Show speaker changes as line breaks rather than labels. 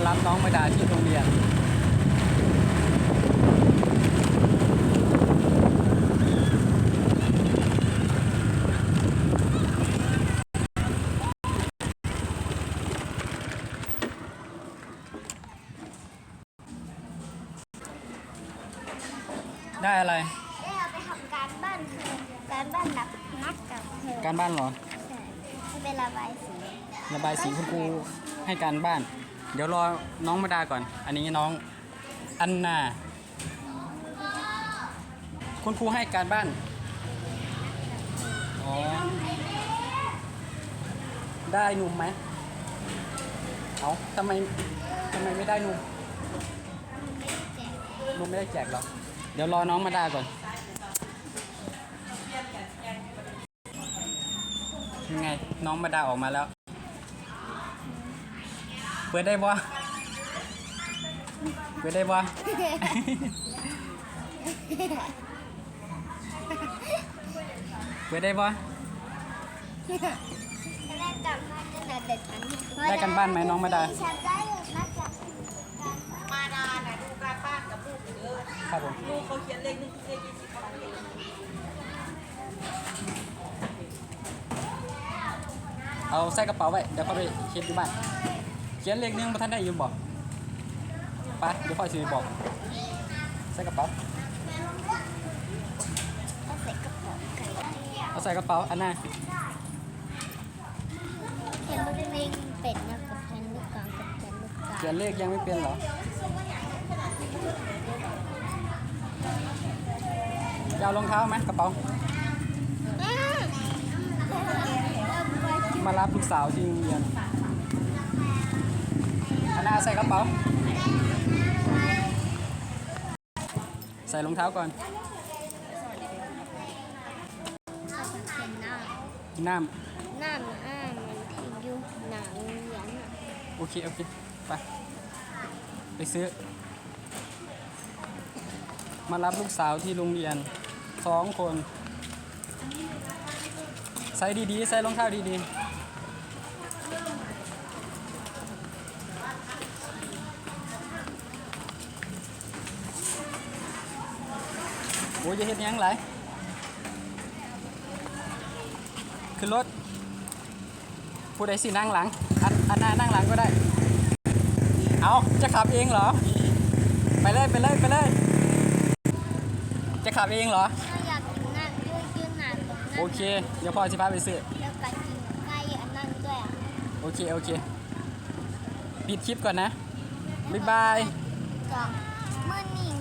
มารับน้องมาดาที่โรงเรียนได้อะไร
ได้เอาไปทำการบ้านคือการบ้านหนักนักกับเธอ
การบ้านเหรอ
ใช่ให้เป็นระบายสี
ระบายสีคุณครูให้การบ้าน เดี๋ยวรอน้องมาดาก่อน อันนี้น้องอันนา คุณครูให้การบ้าน อ๋อ ได้หนุ่มไหมเอาทำไมทำไมไม่ได้หนุ่มหนุ่มไม่ได้แจกหรอ เดี๋ยวรอน้องมาดาก่อนยังไง น้องมาดาออกมาแล้ว เปิดได้บ่เปิดได้บ่ เปิดได้บ่
ได้กลับมาขนาดเด็กอันนี้
ได้กันบ้านไหมน้องมาดา
ฉันได้นักกับ
มาดาน่ะดูการบ้านกับลูกเยอะ
ครับผม
ลูกเขาเขียนเลขหนึ่งเลขยี่สิบเขาเขียน
เอาใส่กระเป๋าไว้ เดี๋ยวเขาไปเขียนที่บ้านเขียนเลขหนึงพระท่านได้อยืมบอกไปเดี๋ยวพ่อซื้อบอกใส่กระเป๋า
เอาใส่กระเป๋ากัน
เอาใส่กระเป๋าอันน่ะ
เห็นลูกเล่งเป็ดนะกับแทนลูกกลางกับแทนลูกกลาง
เขียนเลขยังไม่เป็นเหรอจะเอารองเท้าไหมกระเป๋า
อืม
มารับลูกสาวที่โรงเรียนอันน่า ใส่กระเป๋า ใส่รองเท้าก่อน
เอาไปเขียนหน้า
กินน้
หน้ามันอ่ามันทิ้งอยู่หนังเหรียญอะำ
โอเค โอเค ไป ไปซื้อ มารับลูกสาวที่โรงเรียนสองคน ใส่ดีๆ ใส่รองเท้าดีๆ อ้ยอย่าเฮ็ดหยังไรขึ้นรถ ผู้ใดสินั่งหลัง อันอันหน้านั่งหลังก็ได้ เอาจะขับเองเหรอ ไปเลยไปเลยไปเลย จะขับเองเหรอ
ถ้าอยากกินนั่นด้วยยืนหนาตรงนั้น
โอเค เดี๋ยวพ่อจะพาไปซื้อ
แล้วก็กินไก่อันนั้นด้วยอะ
โอเค โอเค ปิดคลิปก่อนนะ บ๊ายบาย
กล่อง